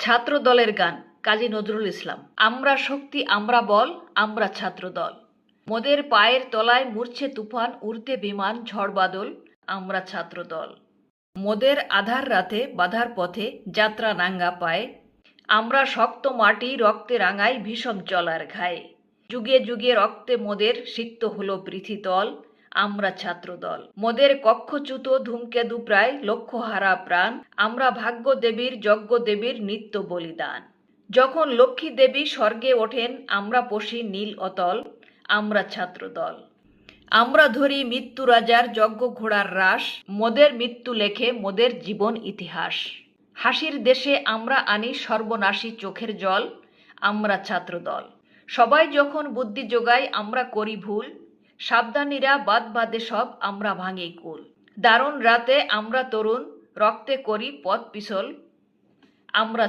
ছাত্র দলের গান, কাজী নজরুল ইসলাম। আমরা শক্তি, আমরা বল, আমরা ছাত্র দল মোদের পায়ের তলায় মূর্ছে তুফান, উড়তে বিমান, ঝড় বাদল, আমরা ছাত্র দল মোদের আধার রাতে বাধার পথে যাত্রা নাঙ্গা পায়। আমরা শক্ত মাটি, রক্তে রাঙাই ভীষণ চলার ঘায়ে। যুগে যুগে রক্তে মোদের সিক্ত হলো পৃথিতল আমরা ছাত্র দল মোদের কক্ষচ্যুত ধূমকেতু প্রায় লক্ষ্য হারা প্রাণ। আমরা ভাগ্য দেবীর যজ্ঞ দেবীর নিত্য বলিদান। যখন লক্ষ্মী দেবী স্বর্গে ওঠেন, আমরা পশি নীল অতল। আমরা ছাত্র দল আমরা ধরি মৃত্যু রাজার যজ্ঞ ঘোড়ার রাস। মোদের মৃত্যু লেখে মোদের জীবন ইতিহাস। হাসির দেশে আমরা আনি সর্বনাশী চোখের জল। আমরা ছাত্র দল সবাই যখন বুদ্ধি যোগায়, আমরা করি ভুল। সাবধানীরা বাদ বাদে সব আমরা ভাঙি কুল। দারুণ রাতে আমরা তরুণ, রক্তে করি পথ পিছল, আমরা